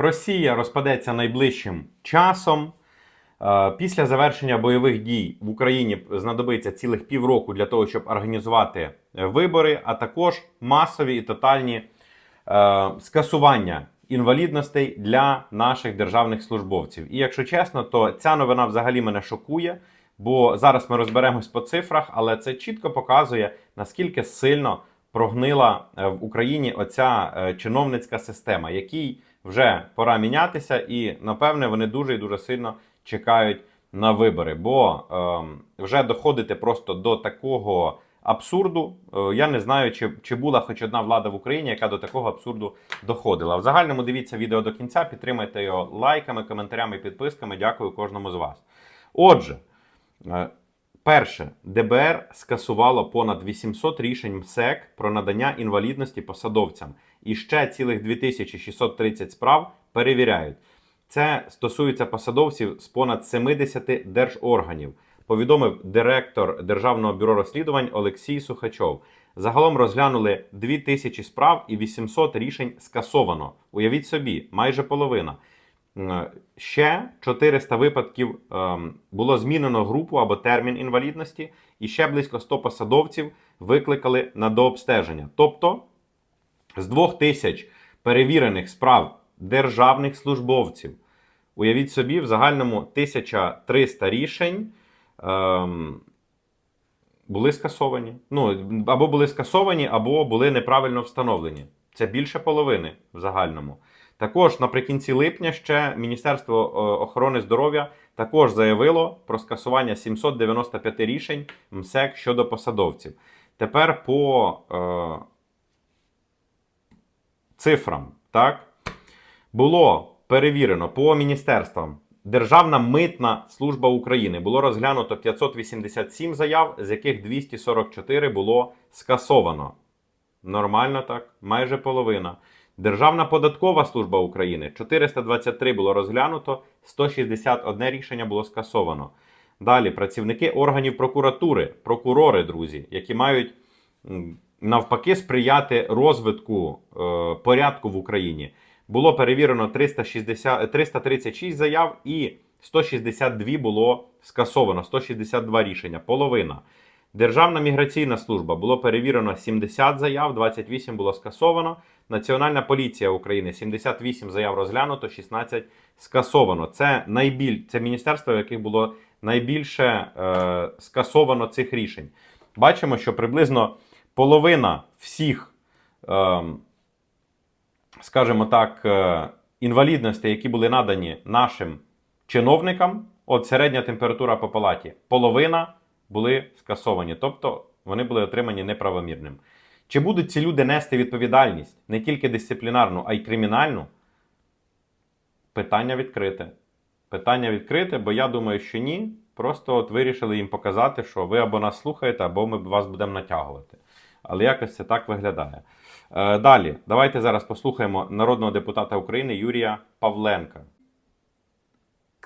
Росія розпадеться найближчим часом. Е, Після завершення бойових дій в Україні знадобиться цілих півроку для того, щоб організувати вибори, а також масові і тотальні е, скасування інвалідностей для наших державних службовців. І якщо чесно, то ця новина взагалі мене шокує, бо зараз ми розберемось по цифрах, але це чітко показує, наскільки сильно прогнила е, в Україні оця чиновницька система, якій вже пора мінятися, і напевне вони дуже і дуже сильно чекають на вибори. Бо ем, вже доходити просто до такого абсурду. е, я не знаю, чи, чи була хоч одна влада в Україні, яка до такого абсурду доходила. В загальному дивіться відео до кінця, підтримайте його лайками, коментарями, підписками. Дякую кожному з вас. Отже. Перше, ДБР скасувало понад 800 рішень МСЕК про надання інвалідності посадовцям, і ще цілих 2630 справ перевіряють. Це стосується посадовців з понад 70 держорганів, повідомив директор Державного бюро розслідувань Олексій Сухачов. Загалом розглянули 2000 справ і 800 рішень скасовано. Уявіть собі, майже половина. Е, Ще 400 випадків ем, було змінено групу або термін інвалідності, і ще близько 100 посадовців викликали на дообстеження. Тобто з 2000 перевірених справ державних службовців, уявіть собі, в загальному 1300 рішень ем, були скасовані. Ну, або були скасовані, або були неправильно встановлені. Це більше половини в загальному. Також наприкінці липня ще Міністерство е, охорони здоров'я також заявило про скасування 795 рішень МСЕК щодо посадовців. Тепер по е, цифрам, так, було перевірено по міністерствам. Державна митна служба України було розглянуто 587 заяв, з яких 244 було скасовано. Нормально так, майже половина. Державна податкова служба України 423 було розглянуто, 161 рішення було скасовано. Далі працівники органів прокуратури, прокурори, друзі, які мають навпаки сприяти розвитку е, порядку в Україні. Було перевірено 360, 336 заяв і 162 було скасовано, 162 рішення, половина. Державна міграційна служба було перевірено 70 заяв, 28 було скасовано. Національна поліція України 78 заяв розглянуто, 16 скасовано. Це найбіль... це міністерство, в яких було найбільше е, скасовано цих рішень. Бачимо, що приблизно половина всіх, е, скажімо так, е, інвалідностей, які були надані нашим чиновникам, от середня температура по палаті, половина були скасовані, тобто вони були отримані неправомірним. Чи будуть ці люди нести відповідальність не тільки дисциплінарну, а й кримінальну? Питання відкрите. Питання відкрите, бо я думаю, що ні. Просто от вирішили їм показати, що ви або нас слухаєте, або ми вас будемо натягувати. Але якось це так виглядає. Е, далі, давайте зараз послухаємо народного депутата України Юрія Павленка.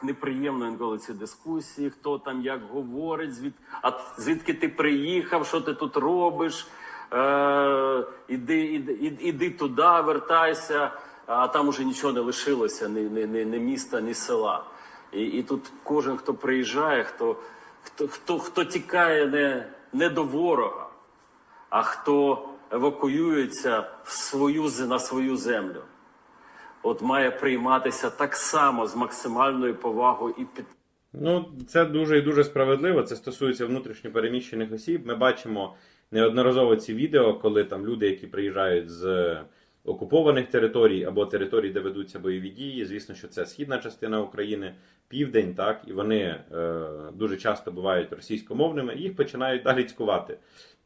Неприємно інколи ці дискусії, хто там як говорить, звід... а звідки ти приїхав, що ти тут робиш, е... іди, іди, іди, туди, вертайся, а там уже нічого не лишилося, ні, ні, ні, міста, ні села. І, і тут кожен, хто приїжджає, хто, хто, хто, хто тікає не, не до ворога, а хто евакуюється в свою, на свою землю от має прийматися так само з максимальною повагою і під. Ну, це дуже і дуже справедливо. Це стосується внутрішньопереміщених осіб. Ми бачимо неодноразово ці відео, коли там люди, які приїжджають з окупованих територій або територій, де ведуться бойові дії. Звісно, що це східна частина України, південь, так, і вони е, дуже часто бувають російськомовними, і їх починають далі цькувати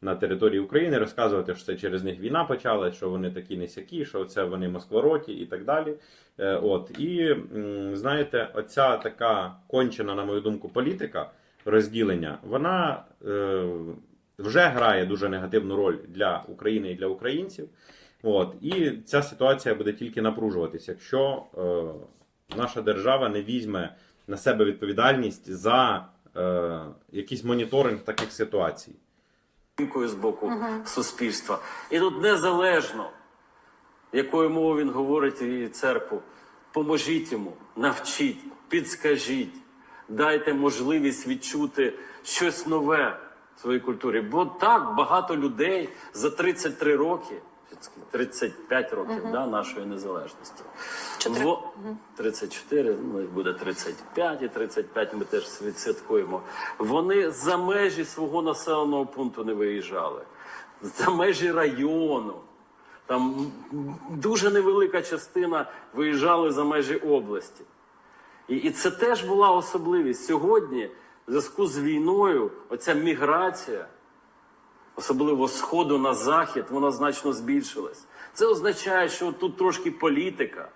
на території України, розказувати, що це через них війна почалась, що вони такі несякі, що це вони москвороті і так далі. Е, от і знаєте, оця така кончена, на мою думку, політика розділення, вона е, вже грає дуже негативну роль для України і для українців. От і ця ситуація буде тільки напружуватися, якщо е, наша держава не візьме на себе відповідальність за е, якийсь моніторинг таких ситуацій. з боку суспільства. І тут незалежно, якою мовою він говорить і церкву, Поможіть йому, навчіть, підскажіть, дайте можливість відчути щось нове в своїй культурі. Бо так багато людей за 33 роки, 35 років да, нашої незалежності. Чотири. Во- 34, ну буде 35, і 35 ми теж відсвяткуємо. Вони за межі свого населеного пункту не виїжджали, за межі району. Там дуже невелика частина виїжджали за межі області. І, і це теж була особливість. Сьогодні, в зв'язку з війною, оця міграція, особливо з сходу на захід, вона значно збільшилась. Це означає, що тут трошки політика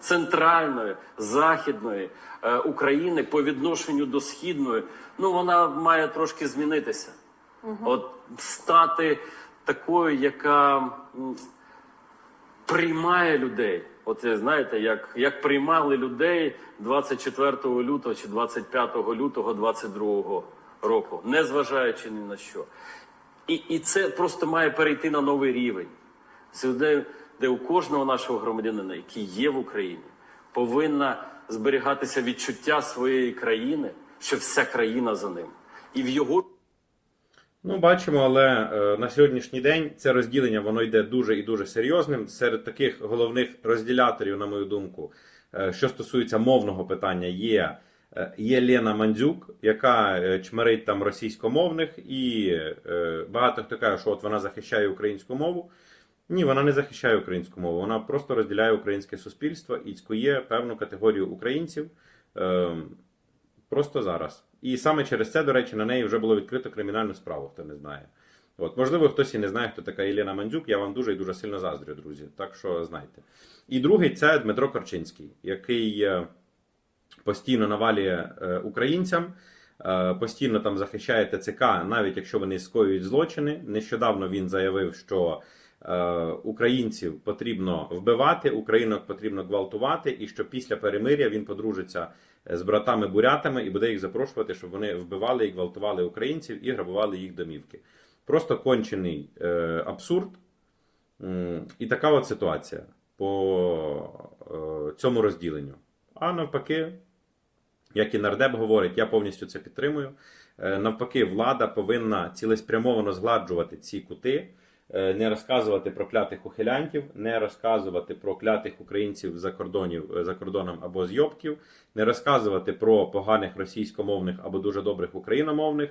центральної, західної е, України по відношенню до східної, ну вона має трошки змінитися. От стати такою, яка приймає людей. От знаєте, як, як приймали людей 24 лютого чи 25 лютого 22 року, незважаючи ні на що. І, і це просто має перейти на новий рівень. Де, де у кожного нашого громадянина, який є в Україні, повинна зберігатися відчуття своєї країни, що вся країна за ним. І в його Ну, бачимо, але е, на сьогоднішній день це розділення воно йде дуже і дуже серйозним. Серед таких головних розділяторів, на мою думку, е, що стосується мовного питання, є, е, є Лена Мандзюк, яка чмерить там російськомовних, і багато хто каже, що от вона захищає українську мову. Ні, вона не захищає українську мову, вона просто розділяє українське суспільство і цькує певну категорію українців. Просто зараз. І саме через це, до речі, на неї вже було відкрито кримінальну справу, хто не знає. От, можливо, хтось і не знає, хто така Єлена Мандзюк. Я вам дуже і дуже сильно заздрю, друзі. Так що знайте. І другий це Дмитро Корчинський, який е, постійно навалює е, українцям, е, постійно там захищає ТЦК, навіть якщо вони скоюють злочини. Нещодавно він заявив, що українців потрібно вбивати, українок потрібно гвалтувати, і що після перемиря він подружиться з братами-бурятами і буде їх запрошувати, щоб вони вбивали і гвалтували українців і грабували їх домівки. Просто кончений е, абсурд. І така от ситуація по е, цьому розділенню. А навпаки, як і нардеп говорить, я повністю це підтримую. Е, Навпаки, влада повинна цілеспрямовано згладжувати ці кути, не розказувати про клятих ухилянтів, не розказувати про клятих українців за кордонів за кордоном або з йобків, не розказувати про поганих російськомовних або дуже добрих україномовних.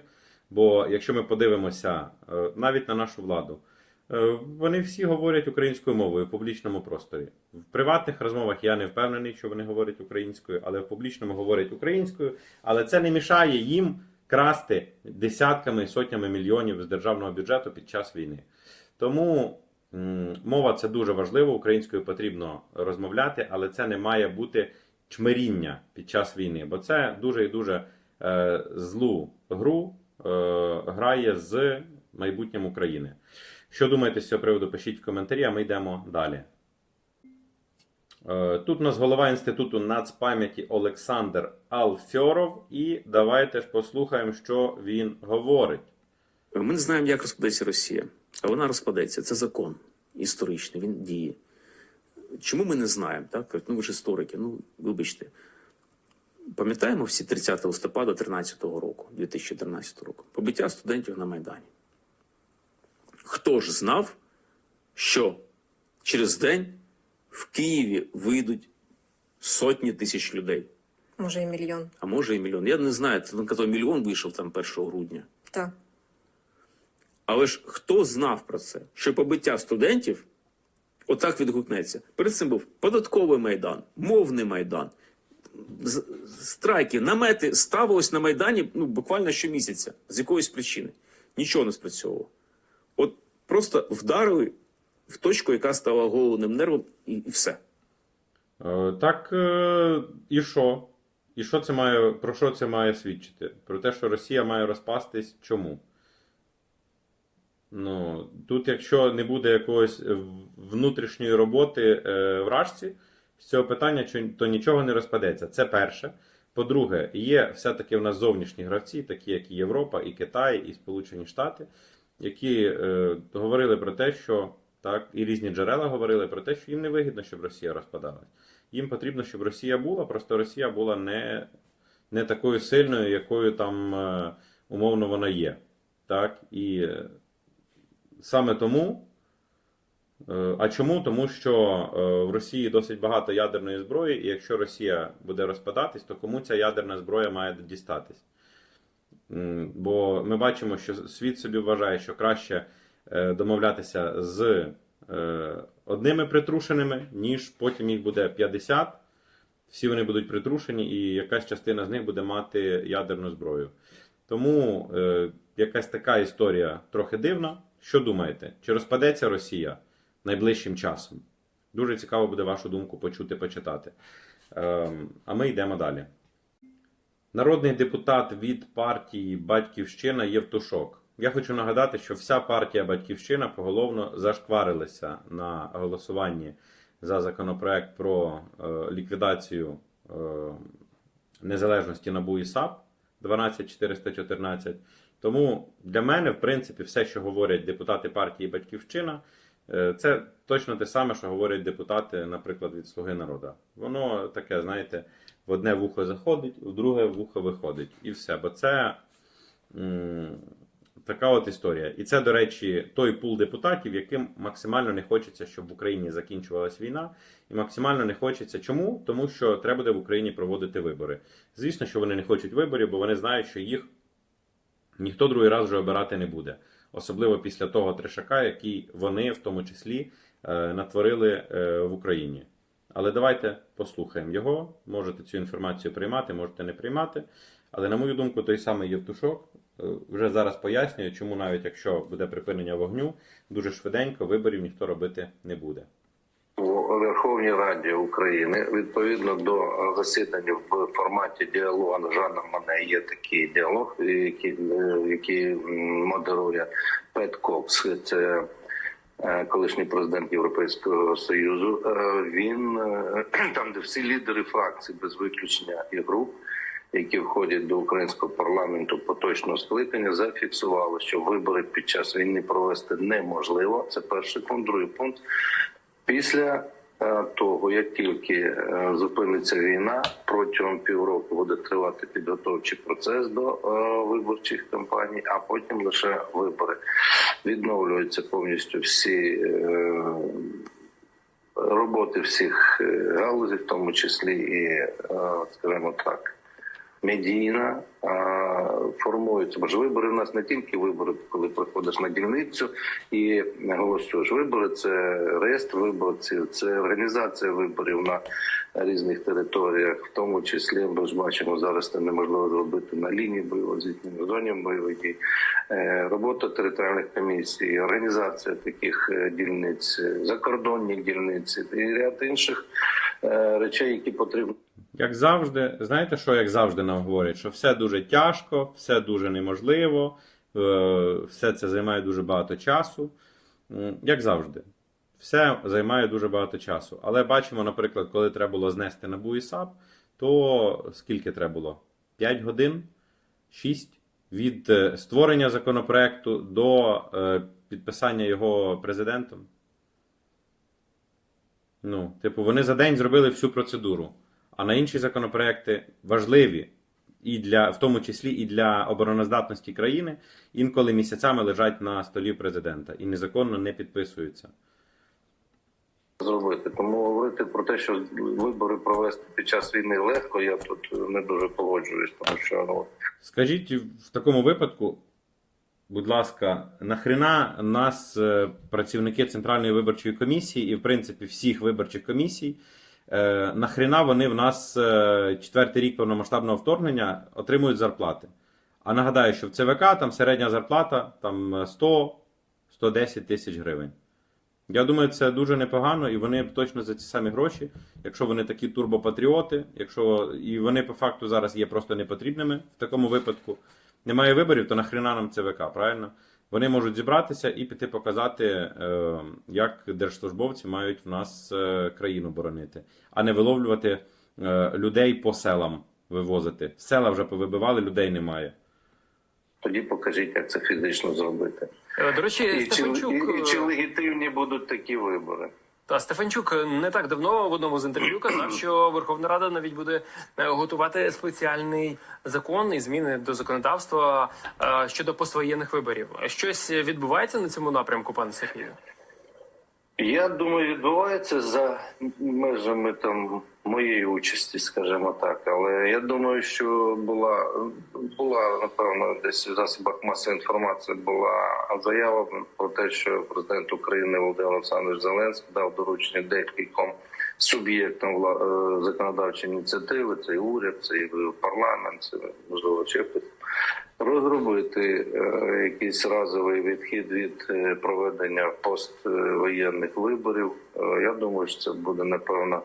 Бо якщо ми подивимося е, навіть на нашу владу, е, вони всі говорять українською мовою в публічному просторі. В приватних розмовах я не впевнений, що вони говорять українською, але в публічному говорять українською. Але це не мішає їм красти десятками і сотнями мільйонів з державного бюджету під час війни. Тому мова це дуже важливо. Українською потрібно розмовляти, але це не має бути чмиріння під час війни, бо це дуже і дуже е, злу гру е, грає з майбутнім України. Що думаєте з цього приводу? Пишіть в коментарі, а ми йдемо далі. Е, Тут у нас голова інституту нацпам'яті Олександр Алфьоров, і давайте ж послухаємо, що він говорить. Ми не знаємо, як розпадеться Росія, а вона розпадеться. Це закон історичний, він діє. Чому ми не знаємо? Так? Ну, ви ж історики, ну вибачте. Пам'ятаємо всі 30 листопада 2013 року, 2013 року, побиття студентів на Майдані. Хто ж знав, що через день в Києві вийдуть сотні тисяч людей, Може, і мільйон. а може і мільйон. Я не знаю, казав, мільйон вийшов там 1 грудня. Так. Але ж хто знав про це? Що побиття студентів отак відгукнеться. Перед цим був податковий майдан, мовний майдан, страйки, намети ставилось на майдані ну, буквально щомісяця з якоїсь причини. Нічого не спрацьовувало. От просто вдарили в точку, яка стала головним нервом, і, і все. Е, Так, е, і що? І що це має, про що це має свідчити? Про те, що Росія має розпастись чому? Ну, тут, якщо не буде якоїсь внутрішньої роботи е, в Рашці, з цього питання то нічого не розпадеться. Це перше. По-друге, є все-таки в нас зовнішні гравці, такі як і Європа, і Китай, і Сполучені Штати, які е, говорили про те, що так, і різні джерела говорили про те, що їм не вигідно, щоб Росія розпадалась. Їм потрібно, щоб Росія була, просто Росія була не, не такою сильною, якою там е, умовно вона є. Так? І е, саме тому. Е, А чому? Тому що е, в Росії досить багато ядерної зброї, і якщо Росія буде розпадатись, то кому ця ядерна зброя має дістатись? Бо ми бачимо, що світ собі вважає, що краще е, домовлятися з одними притрушеними, ніж потім їх буде 50. Всі вони будуть притрушені, і якась частина з них буде мати ядерну зброю. Тому якась така історія трохи дивна. Що думаєте? Чи розпадеться Росія найближчим часом? Дуже цікаво буде вашу думку почути, почитати. Ем, а ми йдемо далі. Народний депутат від партії Батьківщина Євтушок. Я хочу нагадати, що вся партія Батьківщина поголовно зашкварилася на голосуванні за законопроект про е, ліквідацію е, незалежності НАБУ і САП 12414. Тому для мене, в принципі, все, що говорять депутати партії Батьківщина, е, це точно те саме, що говорять депутати, наприклад, від Слуги народу. Воно таке, знаєте, в одне вухо заходить, в друге вухо виходить. І все. Бо це м, така от історія. І це, до речі, той пул депутатів, яким максимально не хочеться, щоб в Україні закінчувалась війна, і максимально не хочеться. Чому? Тому що треба буде в Україні проводити вибори. Звісно, що вони не хочуть виборів, бо вони знають, що їх ніхто другий раз вже обирати не буде. Особливо після того трешака, який вони в тому числі е, натворили е, в Україні. Але давайте послухаємо його. Можете цю інформацію приймати, можете не приймати. Але, на мою думку, той самий Євтушок е, вже зараз пояснює, чому навіть якщо буде припинення вогню, дуже швиденько виборів ніхто робити не буде. Верховній Раді України відповідно до засідання в форматі діалогу Жанна мене є такий діалог, який, е, який модерує Пет Кокс. Це е, колишній президент Європейського союзу. Е, Він е, там, де всі лідери фракцій без виключення і груп. Які входять до українського парламенту поточного скликання, зафіксували, що вибори під час війни провести неможливо. Це перший пункт. Другий пункт Після е, того, як тільки е, зупиниться війна, протягом півроку буде тривати підготовчий процес до е, виборчих кампаній, а потім лише вибори. Відновлюються повністю всі е, роботи всіх галузів, в тому числі і, е, скажімо так, медійна формується. Бо ж вибори в нас не тільки вибори, коли приходиш на дільницю і голосуєш. Вибори це реєстр виборців, це організація виборів на різних територіях, в тому числі ми ж бачимо зараз це неможливо зробити на лінії бойового зіткнення, зоні бойових дій. Е, Робота територіальних комісій, організація таких е, дільниць, закордонні дільниці і ряд інших е, речей, які потрібно. Як завжди, знаєте, що як завжди нам говорять, що все дуже тяжко, все дуже неможливо, е, все це займає дуже багато часу. Як завжди, все займає дуже багато часу. Але бачимо, наприклад, коли треба було знести НАБУ і САП, то скільки треба було? 5 годин? 6? Від е, створення законопроекту до е, підписання його президентом? Ну, типу, вони за день зробили всю процедуру. А на інші законопроекти важливі, і для, в тому числі і для обороноздатності країни, інколи місяцями лежать на столі президента і незаконно не підписуються. зробити. Тому говорити про те, що вибори провести під час війни легко, я тут не дуже погоджуюсь, тому що ну Скажіть в такому випадку, будь ласка, нахрена нас, е, працівники Центральної виборчої комісії і, в принципі, всіх виборчих комісій, е, нахрена вони в нас е, четвертий рік повномасштабного вторгнення отримують зарплати? А нагадаю, що в ЦВК там середня зарплата там 100-110 тисяч гривень. Я думаю, це дуже непогано, і вони точно за ці самі гроші, якщо вони такі турбопатріоти, якщо і вони по факту зараз є просто непотрібними в такому випадку. Немає виборів, то нахрена нам ЦВК, правильно? Вони можуть зібратися і піти показати, е, як держслужбовці мають в нас е, країну боронити, а не виловлювати е, людей по селам, вивозити. Села вже повибивали, людей немає. тоді покажіть, як це фізично зробити. До речі, І чи, і, і чи легітимні будуть такі вибори? Та Стефанчук не так давно в одному з інтерв'ю казав, що Верховна Рада навіть буде е, готувати спеціальний закон і зміни до законодавства е, щодо поствоєнних виборів. Щось відбувається на цьому напрямку, пане Сергію? Я думаю, відбувається за межами там моєї участі, скажімо так. Але я думаю, що була була напевно десь в засобах масової інформації була заява про те, що президент України Володимир Олександрович Зеленський дав доручення декільком суб'єктам е, законодавчої ініціативи. Це і уряд, це і парламент, це можливо ще. Розробити е, якийсь разовий відхід від е, проведення поствоєнних виборів. Е, я думаю, що це буде напевно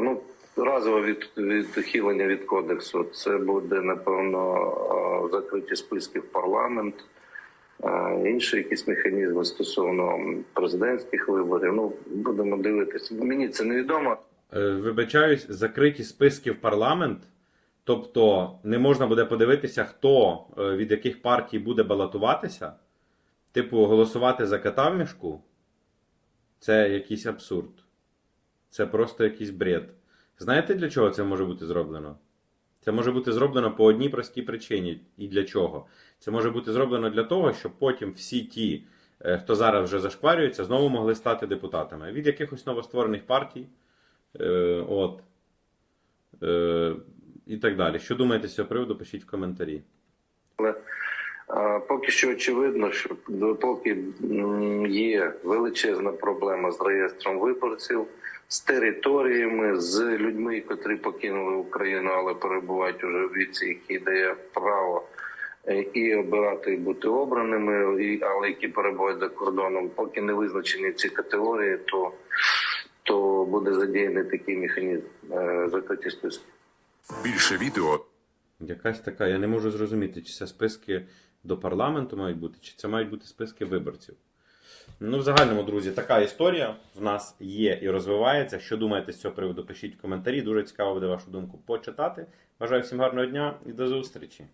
ну, разове від, відхилення від кодексу. Це буде напевно закриті списки в парламент, інші якісь механізми стосовно президентських виборів. Ну будемо дивитися. Мені це невідомо. Е, Вибачаюсь, закриті списки в парламент. Тобто не можна буде подивитися, хто е, від яких партій буде балотуватися. Типу, голосувати за кота в мішку. Це якийсь абсурд. Це просто якийсь бред. Знаєте, для чого це може бути зроблено? Це може бути зроблено по одній простій причині. І для чого? Це може бути зроблено для того, щоб потім всі ті, е, хто зараз вже зашкварюється, знову могли стати депутатами від якихось новостворених партій. Е, от. Е, і так далі. Що думаєте з цього приводу, пишіть в коментарі. Але а, поки що очевидно, що поки є величезна проблема з реєстром виборців, з територіями, з людьми, котрі покинули Україну, але перебувають уже в віці, який дає право е, і обирати, і бути обраними, і, але які перебувають за кордоном, поки не визначені ці категорії, то, то буде задіяний такий механізм е, закриті списки. Більше відео Якась така, я не можу зрозуміти, чи це списки до парламенту мають бути, чи це мають бути списки виборців. Ну, в загальному, друзі, така історія в нас є і розвивається. Що думаєте з цього приводу? Пишіть в коментарі. Дуже цікаво буде вашу думку почитати. Бажаю всім гарного дня і до зустрічі!